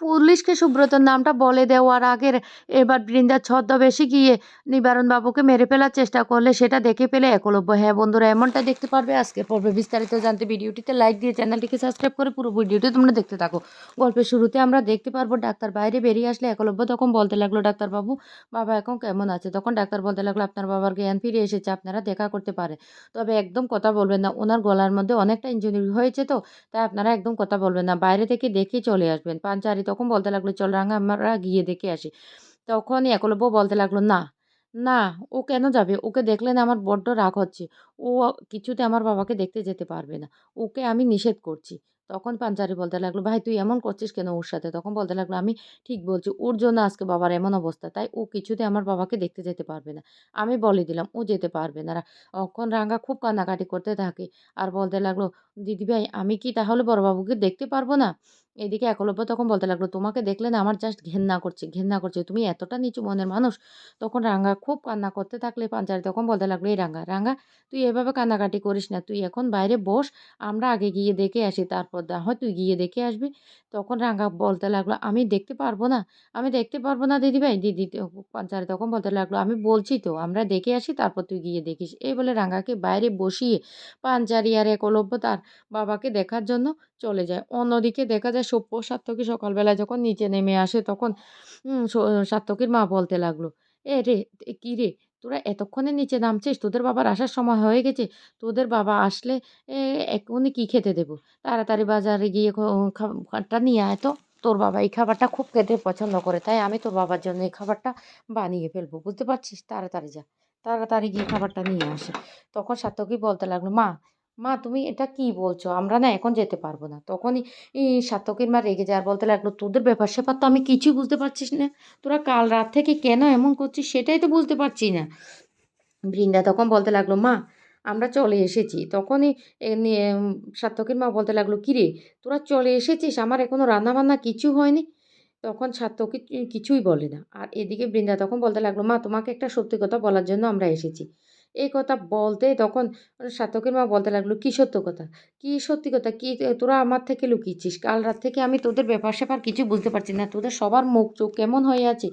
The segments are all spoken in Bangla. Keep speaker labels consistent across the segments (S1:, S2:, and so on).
S1: পুলিশকে সুব্রতর নামটা বলে দেওয়ার আগের এবার বৃন্দা ছদ্মবেশে গিয়ে নিবারণ বাবুকে মেরে ফেলার চেষ্টা করলে সেটা দেখে পেলে একলব্য। হ্যাঁ বন্ধুরা, এমনটা দেখতে পারবে। আজকে পর্বে বিস্তারিত জানতে ভিডিওটিতে লাইক দিয়ে চ্যানেলটিকে সাবস্ক্রাইব করে পুরো ভিডিওটি তোমরা দেখতে থাকো। গল্পের শুরুতে আমরা দেখতে পারব, ডাক্তার বাইরে বেরিয়ে আসলে একলব্য তখন বলতে লাগল, ডাক্তারবাবু, বাবা এখন কেমন আছে? তখন ডাক্তার বলতে লাগল, আপনার বাবার জ্ঞান ফিরে এসেছে, আপনারা দেখা করতে পারে। তবে একদম কথা বলবেন না, ওনার গলার মধ্যে অনেকটা ইঞ্জুরি হয়েছে তো, তাই আপনারা একদম কথা বলবেন না। বাইরে থেকে দেখে চলে আসবেন। পাঞ্চারি তখন বলতে লাগল, চল রাঙা আমরা গিয়ে দেখে আসি। তখনই একলব্য বলতে লাগল, না না, ও কেন যাবে? ওকে দেখলে না আমার বড্ড রাগ হচ্ছে। ও কিছুতে আমার বাবাকে দেখতে যেতে পারবে না। ওকে আমি নিষেধ করছি। তখন পাঞ্চারি বলতে লাগল, ভাই, তুই এমন করছিস কেন ওর সাথে? তখন বলতে লাগল, আমি ঠিক বলছি, ওর জন্য আজকে বাবার এমন অবস্থা, তাই ও কিছুতে আমার বাবাকে দেখতে যেতে পারবে না। আমি বলে দিলাম, ও যেতে পারবে না। তখন রাঙ্গা খুব কান্নাকাটি করতে থাকে আর বলতে লাগল দিদিভাই আমি কি তাহলে বড়বাবুকে দেখতে পারব না? এদিকে একলব্য তখন বলতে লাগল, তোমাকে দেখলে না আমার জাস্ট ঘেন্না করছে ঘেন্না করছে। তুমি এতটা নিচু মনের মানুষ। তখন রাঙ্গা খুব কান্না করতে থাকলে পাঞ্চারি তখন বলতে লাগল, এই রাঙ্গা রাঙ্গা, তুই এভাবে কান্নাকাটি করিস না। তুই এখন বাইরে বস, আমরা আগে গিয়ে দেখে আসি, তারপর দা হয় তুই গিয়ে দেখে আসবি। তখন রাঙ্গা বলতে লাগল, আমি দেখতে পারব না, আমি দেখতে পারব না দিদিভাই। দিদি পাঞ্চারি তখন বলতে লাগল, আমি বলছি তো, আমরা দেখে আসি, তারপর তুই গিয়ে দেখিস। এই বলে রাঙ্গাকে বাইরে বসিয়ে পাঞ্চারি আর একলব্য তার বাবাকে দেখার জন্য চলে যায়। অন্যদিকে দেখা যায় সভ্য সার্থকী সকালবেলা যখন নিচে নেমে আসে তখন সার্থকীর মা বলতে লাগল, এ রে কী রে? তোরা এতক্ষণে নিচে নামছিস? তোদের বাবার আসার সময় হয়ে গেছে। তোদের বাবা আসলে এখনই কী খেতে দেবো? তাড়াতাড়ি বাজারে গিয়ে খাবারটা নিয়ে আয় তো। তোর বাবা এই খাবারটা খুব খেতে পছন্দ করে, তাই আমি তোর বাবার জন্য এই খাবারটা বানিয়ে ফেলব, বুঝতে পারছিস? তাড়াতাড়ি যা। তাড়াতাড়ি গিয়ে খাবারটা নিয়ে আসে। তখন সার্থকী বলতে লাগল, মা মা, তুমি এটা কি বলছো? আমরা না এখন যেতে পারব না। তখনই সাত্তকীর মা রেগে যাওয়ার বলতে লাগল, তোদের ব্যাপার স্যাপার তো আমি কিছুই বুঝতে পারছিস না। তোরা কাল রাত থেকে কেন এমন করছিস সেটাই তো বুঝতে পারছি না। বৃন্দা তখন বলতে লাগল, মা, আমরা চলে এসেছি। তখনই সার্থকের মা বলতে লাগল কিরে তোরা চলে এসেছিস? আমার এখনও রান্নাবান্না কিছু হয়নি? তখন সাত্তকী কিছুই বলে না। আর এদিকে বৃন্দা তখন বলতে লাগল, মা, তোমাকে একটা সত্যি কথা বলার জন্য আমরা এসেছি। এই কথা বলতে তখন সাতকের মা বলতে লাগল, কী সত্য কথা? কী সত্যি কথা? কী তোরা আমার থেকে লুকিয়েছিস? কাল রাত থেকে আমি তোদের ব্যাপার স্যাপার কিছু বুঝতে পারছি না। তোদের সবার মুখ চোখ কেমন হয়ে আছে?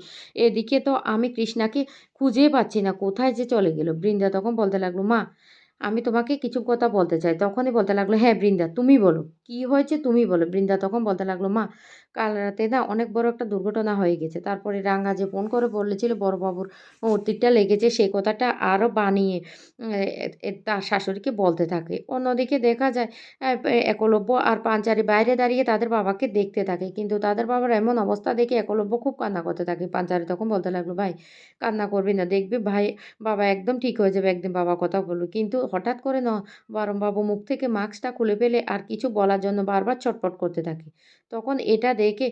S1: এদিকে তো আমি কৃষ্ণাকে খুঁজেই পাচ্ছি না। কোথায় যে চলে গেল? বৃন্দা তখন বলতে লাগল, মা আমি তোমাকে কিছু কথা বলতে চাই। তখনই বলতে লাগল হ্যাঁ বৃন্দা, তুমি বলো। কি হয়েছে তুমি বলো। বৃন্দা তখন বলতে লাগল, মা, কাল রাতে না অনেক বড় একটা দুর্ঘটনা হয়ে গেছে। তারপরে রাঙ্গা যে ফোন করে বলেছিল, বড়বাবুর মূর্তিটা লেগেছে সেই কথাটা আরও বানিয়ে তার শাশুড়িকে বলতে থাকে। অন্যদিকে দেখা যায় একলব্য আর পাঞ্চারি বাইরে দাঁড়িয়ে তাদের বাবাকে দেখতে থাকে। কিন্তু তাদের বাবার এমন অবস্থা দেখে একলব্য খুব কান্না করতে থাকে। পাঞ্চারি তখন বলতে লাগল, ভাই, কান্না করবি না। দেখবি, ভাই, বাবা একদম ঠিক হয়ে যাবে। একদিন বাবা কথা বলল কিন্তু হঠাৎ করে ন? বাবু মুখ থেকে মাস্কটা খুলে ফেলে আর কিছু বলার জন্য বারবার ছটফট করতে থাকে। তখন এটা দেখে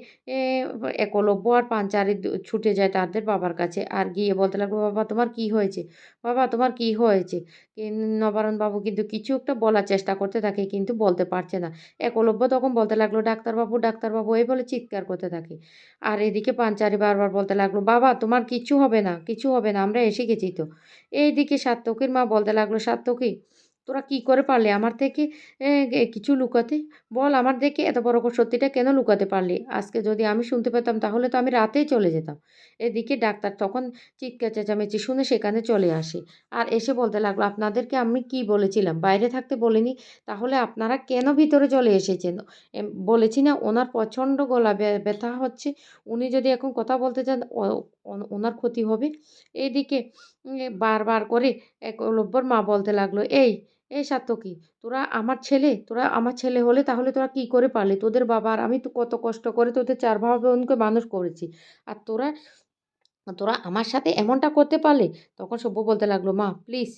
S1: একলব্য আর পাঞ্চারি ছুটে যায় তাদের বাবার কাছে। আর গিয়ে বলতে লাগল, বাবা, তোমার কি হয়েছে? বাবা, তোমার কি হয়েছে? নবারণবাবু কিন্তু কিছু একটা বলার চেষ্টা করতে থাকে, কিন্তু বলতে পারছে না। একলব্য তখন বলতে লাগল, ডাক্তারবাবু ডাক্তারবাবু, এই বলে চিৎকার করতে থাকে। আর এদিকে পাঞ্চারি বারবার বলতে লাগল, বাবা, তোমার কিছু হবে না কিছু হবে না, আমরা এসে গেছি তো। এইদিকে সাত্তকীর মা বলতে লাগল সাত্তকী তোরা কি করে পারলি? আমার থেকে কিছু লুকাতে? বল আমার দেখে এত বড় সত্যিটা কেন লুকাতে পারলি? আজকে যদি আমি শুনতে পেতাম তাহলে তো আমি রাতেই চলে যেতাম। এদিকে ডাক্তার তখন চিৎকার চেঁচামেচি শুনে সেখানে চলে আসে। আর এসে বলতে লাগল, আপনাদেরকে আমি কি বলেছিলাম? বাইরে থাকতে বলিনি? তাহলে আপনারা কেন ভিতরে চলে এসেছেন? বলেছি না ওনার প্রচণ্ড গলা ব্যথা হচ্ছে। উনি যদি এখন কথা বলতে চান ওনার ক্ষতি হবে। এইদিকে বারবার করে এক একলব্যর মা বলতে লাগল, এই এই কি তোরা আমার ছেলে, তোরা আমার ছেলে হলে তাহলে তোরা কি করে পারলি? তোদের বাবার আমি তো কত কষ্ট করে তোদের চার ভাই বোনকে মানুষ করেছি। আর তোরা তোরা আমার সাথে এমনটা করতে পারলে? তখন সভ্য বলতে লাগল, মা প্লিজ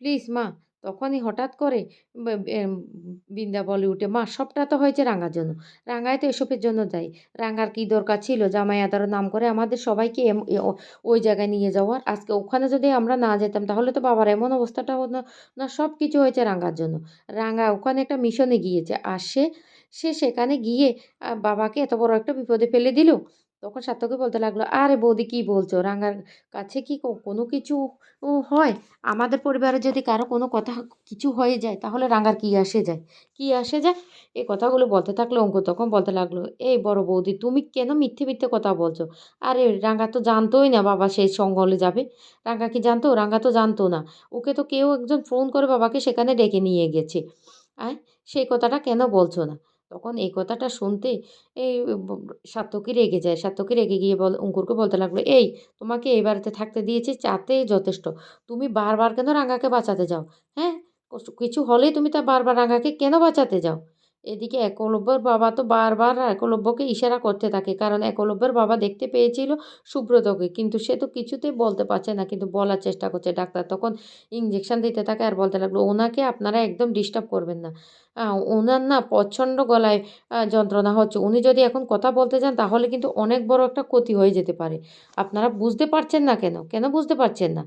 S1: প্লিজ মা তখনই হঠাৎ করে বিন্দা বলে উঠে, মা, সবটা তো হয়েছে রাঙ্গার জন্য। রাঙ্গাই তো এসবের জন্য দেয় রাঙ্গার কী দরকার ছিল? জামাই আদারও নাম করে আমাদের সবাইকে ওই জায়গায় নিয়ে যাওয়ার। আজকে ওখানে যদি আমরা না যেতাম, তাহলে তো বাবার এমন অবস্থাটা হতো না, সব কিছু হয়েছে রাঙ্গার জন্য। রাঙ্গা ওখানে একটা মিশনে গিয়েছে। আর সে সে সেখানে গিয়ে বাবাকে এত বড় একটা বিপদে ফেলে দিল তখন সার্থকী বলতে লাগল, আরে বৌদি কী বলছো? রাঙার কাছে কি কোনো কিছু হয়? আমাদের পরিবারে যদি কারও কোনো কথা কিছু হয়ে যায়, তাহলে রাঙার কী আসে যায়? কী আসে যায়? এই কথাগুলো বলতে থাকলে অঙ্ক, তখন বলতে লাগল, এই বড় বৌদি, তুমি কেন মিথ্যে মিথ্যে কথা বলছো? আরে রাঙা তো জানতোই না বাবা সেই সঙ্গলে যাবে। রাঙা কি জানতো? রাঙা তো জানতো না। ওকে তো কেউ একজন ফোন করে বাবাকে সেখানে ডেকে নিয়ে গেছে। আয়, সেই কথাটা কেন বলছো না? তখন এই কথাটা শুনতে এই সাতকী রেগে যায়। সাতকী রেগে গিয়ে বল, অঙ্কুরকে বলতে লাগল, এই, তোমাকে এই বাড়িতে থাকতে দিয়েছি, চাতে যথেষ্ট। তুমি বারবার কেন রাঙাকে বাঁচাতে যাও? হ্যাঁ? কিছু হলেই তুমি তা বারবার রাঙাকে কেন বাঁচাতে যাও? এদিকে একলব্যর বাবা তো বারবার একলব্যকে ইশারা করতে থাকে, কারণ একলব্যের বাবা দেখতে পেয়েছিল সুব্রতকে, কিন্তু সে তো কিছুতেই বলতে পারছে না, কিন্তু বলার চেষ্টা করছে ডাক্তার। তখন ইঞ্জেকশন দিতে থাকে আর বলতে লাগল, ওনাকে আপনারা একদম ডিস্টার্ব করবেন না। ওনার না প্রচণ্ড গলায় যন্ত্রণা হচ্ছে। উনি যদি এখন কথা বলতে যান, তাহলে কিন্তু অনেক বড় একটা ক্ষতি হয়ে যেতে পারে। আপনারা বুঝতে পারছেন না কেন? কেন বুঝতে পারছেন না?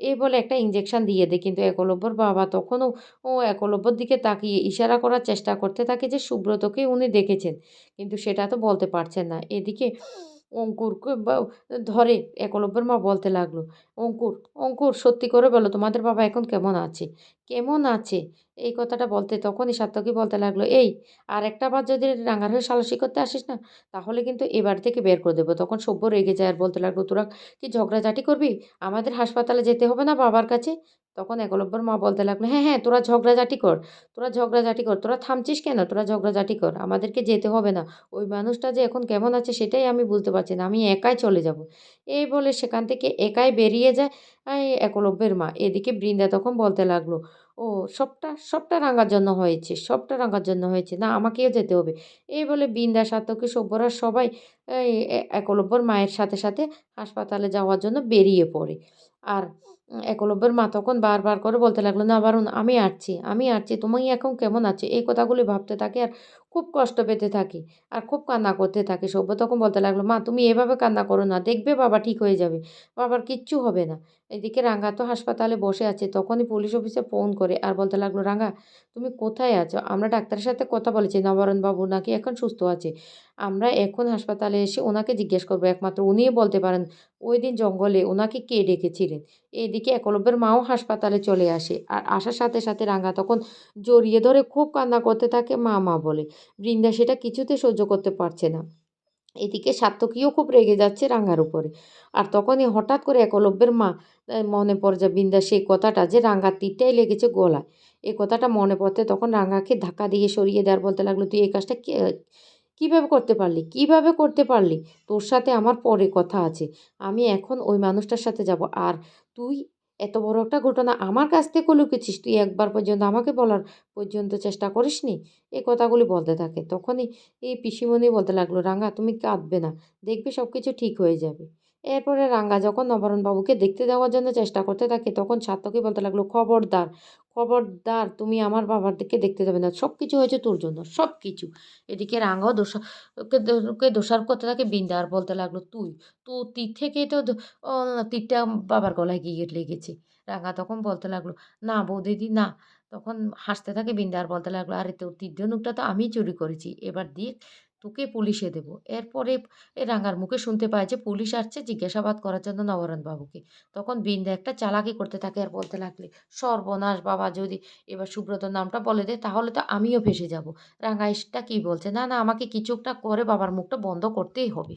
S1: এই বলে একটা ইঞ্জেকশন দিয়ে দেয়। কিন্তু একলব্যর বাবা তখনও, ও একলব্যর দিকে তাকিয়ে ইশারা করার চেষ্টা করতে থাকে যে সুব্রতকে উনি দেখেছেন। কিন্তু সেটা তো বলতে পারছেন না। এদিকে অঙ্কুরকে ধরে একলব্যের মা বলতে লাগল, অঙ্কুর অঙ্কুর সত্যি করে বলো তোমাদের বাবা এখন কেমন আছে? কেমন আছে? এই কথাটা বলতে তখনই সার্থকী বলতে লাগল, এই, আর একটা বার যদি রাঙার হয়ে সালিশি করতে আসিস না, তাহলে কিন্তু এ বাড়ি থেকে বের করে দেবো। তখন সভ্য রেগে যায় আর বলতে লাগল, তোরা কি ঝগড়াঝাটি করবি? আমাদের হাসপাতালে যেতে হবে না বাবার কাছে? তখন একলব্যর মা বলতে লাগল হ্যাঁ হ্যাঁ তোরা ঝগড়াঝাটি কর, তোরা ঝগড়াঝাটি কর, তোরা থামছিস কেন? তোরা ঝগড়াঝাটি কর, আমাদেরকে যেতে হবে না। ওই মানুষটা যে এখন কেমন আছে সেটাই আমি বুঝতে পারছি না, আমি একাই চলে যাব। এই বলে সেখান থেকে একাই বেরিয়ে যায় একলব্যের মা। এদিকে বৃন্দা তখন বলতে লাগল ও সবটা সবটা রাঙার জন্য হয়েছে, সবটা রাঙার জন্য হয়েছে, না আমাকেও যেতে হবে। এই বলে বিন্দা সাতকে সভ্যরা সবাই একলব্যর মায়ের সাথে সাথে হাসপাতালে যাওয়ার জন্য বেরিয়ে পড়ে। আর একলব্যের মা তখন বারবার করে বলতে লাগল, না বারুন, আমি আসছি আমি আসছি তোমাই এখন কেমন আছে? এই কথাগুলি ভাবতে থাকে আর খুব কষ্ট পেতে থাকি, আর খুব কান্না করতে থাকে সভ্য। তখন বলতে লাগল, মা, তুমি এভাবে কান্না করো না, দেখবে বাবা ঠিক হয়ে যাবে, বাবার কিচ্ছু হবে না। এদিকে রাঙ্গা তো হাসপাতালে বসে আছে, তখনই পুলিশ অফিসে ফোন করে আর বলতে লাগল, রাঙ্গা, তুমি কোথায় আছো? আমরা ডাক্তারের সাথে কথা বলেছি, নবরণ বাবু নাকি এখন সুস্থ আছে। আমরা এখন হাসপাতালে এসে ওনাকে জিজ্ঞেস করব, একমাত্র উনিই বলতে পারেন, ওই দিন জঙ্গলে ওনাকে কে ডেকেছিলেন? এদিকে একলব্যের মাও হাসপাতালে চলে আসে, আর আসার সাথে সাথে রাঙ্গা তখন জড়িয়ে ধরে খুব কান্না করতে থাকে মা মা বলে। বৃন্দা সেটা কিছুতে সহ্য করতে পারছে না। এদিকে সাত্তকীও খুব রেগে যাচ্ছে রাঙ্গার উপরে। আর তখনই হঠাৎ করে একলব্যের মা মনে পড়ে যায় বৃন্দা সেই কথাটা যে রাঙ্গার তীরটাই লেগেছে গলায়। এই কথাটা মনে পড়তে তখন রাঙ্গাকে ধাক্কা দিয়ে সরিয়ে দেওয়ার বলতে লাগল, তুই এই কাজটা কীভাবে করতে পারলি? কীভাবে করতে পারলি? তোর সাথে আমার পরে কথা আছে। আমি এখন ওই মানুষটার সাথে যাব। আর তুই এত বড় একটা ঘটনা আমার কাছ থেকে লুকেছিস তুই একবার পর্যন্ত আমাকে বলার পর্যন্ত চেষ্টা করিস নি এই কথাগুলি বলতে থাকে। তখনই এই পিসিমণি বলতে লাগল রাঙ্গা তুমি কাঁদবে না। দেখবে সব কিছু ঠিক হয়ে যাবে। এরপরে রাঙ্গা যখন নবরণ বাবুকে দেখতে দেওয়ার জন্য চেষ্টা করতে থাকে, তখন ছাত্রকে বলতে লাগল, খবরদার। খবরদার, তুমি আমার বাবার দিকে দেখতে যাবে না। সব কিছু হয়েছে তোর জন্য সব কিছু এদিকে রাঙ্গাও দোষা ওকে দো- করতে থাকে বিন্দার বলতে লাগল, তুই, তো তীর থেকে তো তীরটা বাবার গলায় গিয়ে লেগেছে। রাঙ্গা তখন বলতে লাগল, না বৌদিদি, না। তখন হাসতে থাকে বিন্দার বলতে লাগল, আরে তোর তীর ধনুকটা তো আমি চুরি করেছি। এবার দিয়ে তোকে পুলিশে দেবো। এরপরে এ রাঙার মুখে শুনতে পায় যে পুলিশ আসছে জিজ্ঞাসাবাদ করার জন্য নবরণবাবুকে তখন বিন্দা একটা চালাকি করতে থাকে আর বলতে লাগলে, সর্বনাশ বাবা, যদি এবার সুব্রতর নামটা বলে দেয় তাহলে তো আমিও ফেসে যাব। রাঙা, ইসটা কী বলছে? না না, আমাকে কিছু একটা করে বাবার মুখটা বন্ধ করতেই হবে।